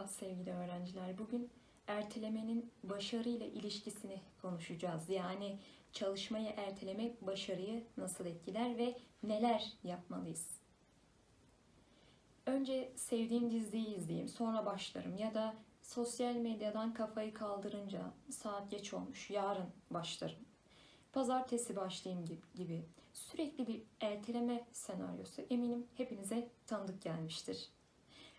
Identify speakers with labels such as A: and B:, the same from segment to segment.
A: Merhaba sevgili öğrenciler. Bugün ertelemenin başarıyla ilişkisini konuşacağız. Yani çalışmayı ertelemek başarıyı nasıl etkiler ve neler yapmalıyız? Önce sevdiğim diziyi izleyeyim, sonra başlarım ya da sosyal medyadan kafayı kaldırınca saat geç olmuş, yarın başlarım. Pazartesi başlayayım gibi- sürekli bir erteleme senaryosu eminim hepinize tanıdık gelmiştir.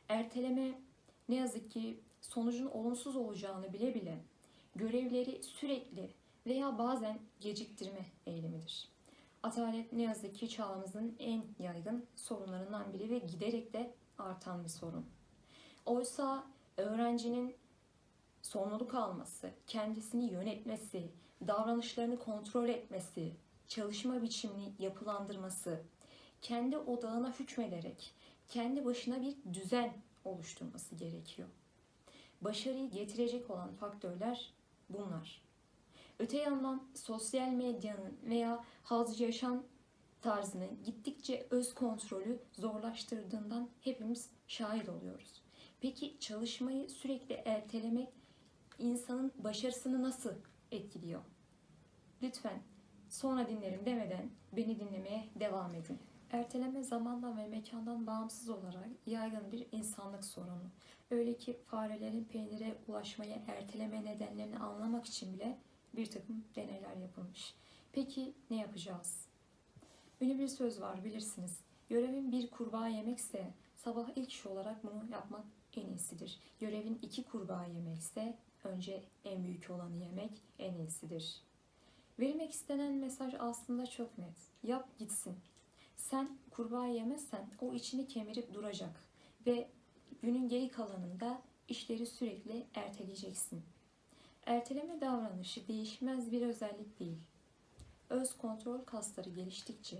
A: Erteleme ne yazık ki sonucun olumsuz olacağını bile bile görevleri sürekli veya bazen geciktirme eğilimidir. Atalet ne yazık ki çağımızın en yaygın sorunlarından biri ve giderek de artan bir sorun. Oysa öğrencinin sorumluluk alması, kendisini yönetmesi, davranışlarını kontrol etmesi, çalışma biçimini yapılandırması, kendi odağına hükmederek kendi başına bir düzen oluşturması gerekiyor. Başarıyı getirecek olan faktörler bunlar. Öte yandan sosyal medyanın veya hazcı yaşam tarzını gittikçe öz kontrolü zorlaştırdığından hepimiz şahit oluyoruz. Peki çalışmayı sürekli ertelemek insanın başarısını nasıl etkiliyor? Lütfen sonra dinlerim demeden beni dinlemeye devam edin. Erteleme zamandan ve mekandan bağımsız olarak yaygın bir insanlık sorunu. Öyle ki farelerin peynire ulaşmayı erteleme nedenlerini anlamak için bile bir takım deneyler yapılmış. Peki ne yapacağız? Ünlü bir söz var bilirsiniz. Görevin bir kurbağa yemekse sabah ilk iş olarak bunu yapmak en iyisidir. Görevin iki kurbağa yemekse önce en büyük olanı yemek en iyisidir. Verilmek istenen mesaj aslında çok net. Yap gitsin. Sen kurbağa yemezsen o içini kemirip duracak ve günün geri kalanında işleri sürekli erteleyeceksin. Erteleme davranışı değişmez bir özellik değil. Öz kontrol kasları geliştikçe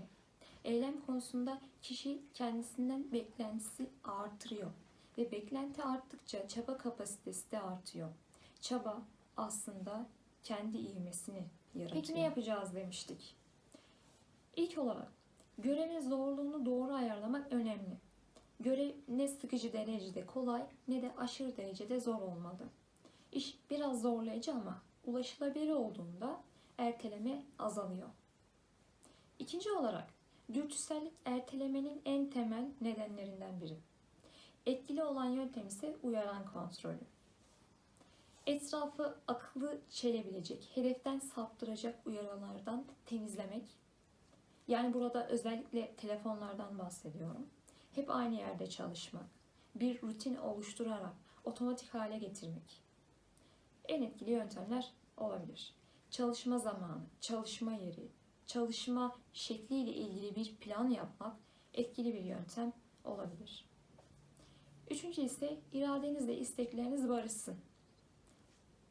A: eylem konusunda kişi kendisinden beklentisi artırıyor ve beklenti arttıkça çaba kapasitesi de artıyor. Çaba aslında kendi ivmesini yaratıyor. Peki ne yapacağız demiştik. İlk olarak görevin zorluğunu doğru ayarlamak önemli. Görev ne sıkıcı derecede kolay ne de aşırı derecede zor olmalı. İş biraz zorlayıcı ama ulaşılabilir olduğunda erteleme azalıyor. İkinci olarak dürtüsellik ertelemenin en temel nedenlerinden biri. Etkili olan yöntem ise uyaran kontrolü. Etrafı akıllı çelebilecek, hedeften saptıracak uyarılardan temizlemek. Yani burada özellikle telefonlardan bahsediyorum. Hep aynı yerde çalışmak, bir rutin oluşturarak otomatik hale getirmek. En etkili yöntemler olabilir. Çalışma zamanı, çalışma yeri, çalışma şekliyle ilgili bir plan yapmak etkili bir yöntem olabilir. Üçüncü ise iradenizle istekleriniz barışsın.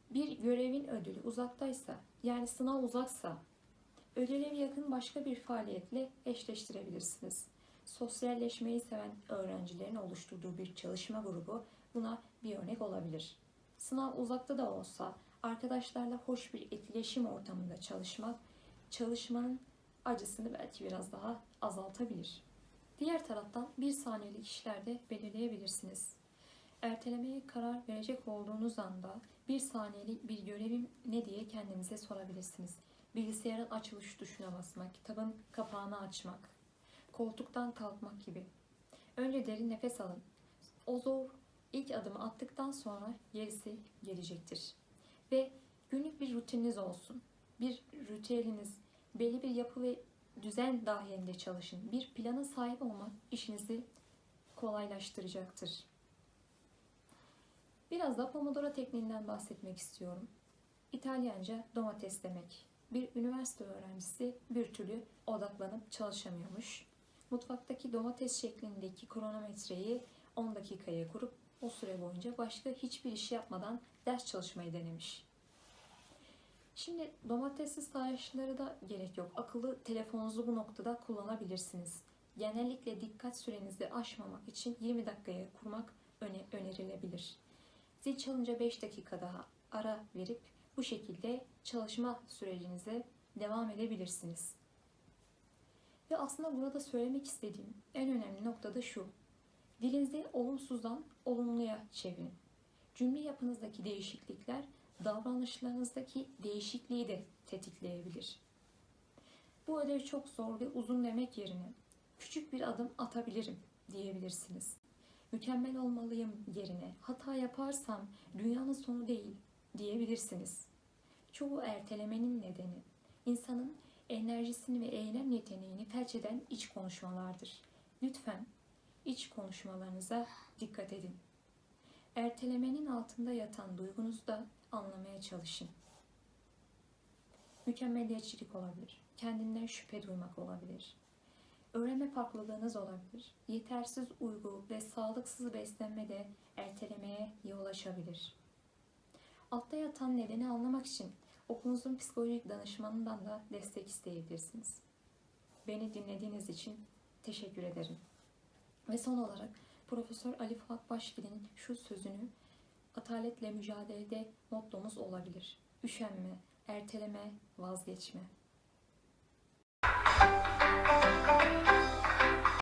A: Bir görevin ödülü uzaktaysa, yani sınav uzaksa, ödüle yakın başka bir faaliyetle eşleştirebilirsiniz. Sosyalleşmeyi seven öğrencilerin oluşturduğu bir çalışma grubu buna bir örnek olabilir. Sınav uzakta da olsa arkadaşlarla hoş bir etkileşim ortamında çalışmak çalışmanın acısını belki biraz daha azaltabilir. Diğer taraftan bir saniyelik işlerde belirleyebilirsiniz. Ertelemeye karar verecek olduğunuz anda bir saniyelik bir görevim ne diye kendinize sorabilirsiniz. Bilgisayarın açılış tuşuna basmak, kitabın kapağını açmak, koltuktan kalkmak gibi. Önce derin nefes alın. O zor ilk adımı attıktan sonra gerisi gelecektir. Ve günlük bir rutininiz olsun. Bir ritüeliniz, belli bir yapı ve düzen dahilinde çalışın. Bir plana sahip olmak işinizi kolaylaştıracaktır. Biraz da Pomodoro tekniğinden bahsetmek istiyorum. İtalyanca domates demek. Bir üniversite öğrencisi bir türlü odaklanıp çalışamıyormuş. Mutfaktaki domates şeklindeki kronometreyi 10 dakikaya kurup o süre boyunca başka hiçbir iş yapmadan ders çalışmayı denemiş. Şimdi domatessiz tarihçilere da gerek yok. Akıllı telefonunuzu bu noktada kullanabilirsiniz. Genellikle dikkat sürenizi aşmamak için 20 dakikaya kurmak öne önerilebilir. Zil çalınca 5 dakika daha ara verip bu şekilde çalışma sürecinize devam edebilirsiniz. Ve aslında burada söylemek istediğim en önemli nokta da şu. Dilinizi olumsuzdan olumluya çevirin. Cümle yapınızdaki değişiklikler davranışlarınızdaki değişikliği de tetikleyebilir. Bu ödev çok zor ve uzun demek yerine küçük bir adım atabilirim diyebilirsiniz. Mükemmel olmalıyım yerine hata yaparsam dünyanın sonu değil diyebilirsiniz. Çoğu ertelemenin nedeni insanın enerjisini ve eylem yeteneğini felç eden iç konuşmalardır. Lütfen iç konuşmalarınıza dikkat edin. Ertelemenin altında yatan duygunuzu da anlamaya çalışın. Mükemmeliyetçilik olabilir. Kendinden şüphe duymak olabilir. Öğrenme farklılığınız olabilir. Yetersiz uygu ve sağlıksız beslenme de ertelemeye yol açabilir. Altta yatan nedeni anlamak için okulunuzun psikolojik danışmanından da destek isteyebilirsiniz. Beni dinlediğiniz için teşekkür ederim. Ve son olarak Profesör Ali Fuat Başgil'in şu sözünü ataletle mücadelede mottomuz olabilir. Üşenme, erteleme, vazgeçme.